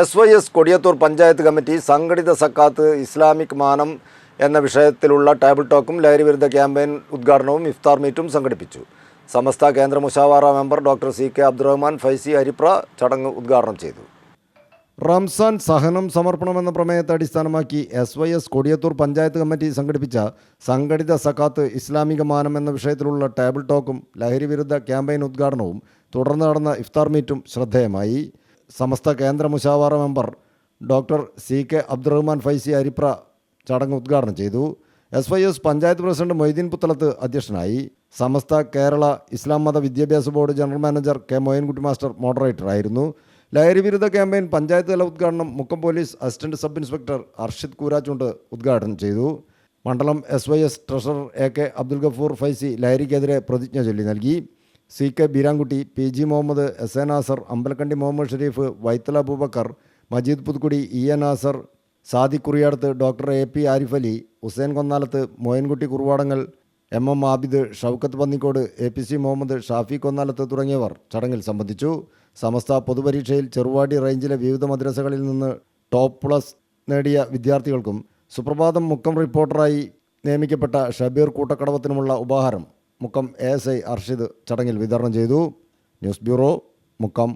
S Y S Kodiyathur panchayat committee സംഘടിത സക്കാത്ത് Islamic മാനം എന്ന വിഷയത്തിലുള്ള ടേബിൾ ടോക്കും ലഹരി വിരുദ്ധ ക്യാമ്പയിൻ ഉദ്ഘാടനവും ഇഫ്താർ മീറ്റും സംഘടിപ്പിച്ചു. Samastha Kendra Mushawara member doctor C K Abdurahman Faizy Haripra ചടങ്ങ് ഉദ്ഘാടനം ചെയ്തു. റംസാൻ സഹനം സമർപ്പണം എന്ന പ്രമേയത്തെ അടിസ്ഥാനമാക്കി S Y S Kodiyathur panchayat committee സംഘടിപ്പിച്ച സംഘടിത സക്കാത്ത് ഇസ്ലാമിക മാനം എന്ന വിഷയത്തിലുള്ള ടേബിൾ ടോക്കും ലഹരി വിരുദ്ധ ക്യാമ്പയിൻ ഉദ്ഘാടനവും തുടർന്ന് നടന്ന ഇഫ്താർ മീറ്റും ശ്രദ്ധേയമായി. Samastha Kendra Mushawara member doctor C K Abdurahman Faizy Aripra ചടങ്ങ് ഉദ്ഘാടനം ചെയ്തു. S Y S panchayat president Moideen Puthalath അധ്യക്ഷനായി. Samastha Kerala Islam Matha Vidyabhyasa board general manager K Moyinkutty master മോഡറേറ്ററായിരുന്നു ലഹരി വിരുദ്ധ ക്യാമ്പയിൻ പഞ്ചായത്ത് തല ഉദ്ഘാടനം Mukkam police assistant sub inspector Arshid Koorachundu ഉദ്ഘാടനം ചെയ്തു. മണ്ഡലം S Y S treasurer A K Abdul Gafoor Faizy ലഹരിക്കെതിരെ പ്രതിജ്ഞ ചൊല്ലി നൽകി. C K Beerankutty P G Muhammad S A Nasar Ambalakandi Muhammad Shareef Vaithala Abubakar Majeed Puthukkudi E A Nasar Sadi Kuriyadath doctor A P Arif Ali Hussain Konnalath Moyinkutty Kuruvadangal M M Abid Shoukath Pannikode A P C Muhammad Shafi Konnalath തുടങ്ങിയവർ ചടങ്ങിൽ സംബന്ധിച്ചു. സമസ്ത പൊതുപരീക്ഷയിൽ ചെറുവാടി റേഞ്ചിലെ വിവിധ മദ്രസകളിൽ നിന്ന് top plus നേടിയ വിദ്യാർത്ഥികൾക്കും സുപ്രഭാതം മുക്കം റിപ്പോർട്ടറായി നിയമിക്കപ്പെട്ട ഷബീർ കൂട്ടക്കടവത്തിനുമുള്ള ഉപഹാരം Mukkam A S I Arshid ചടങ്ങിൽ വിതരണം ചെയ്തു. News bureau Mukkam.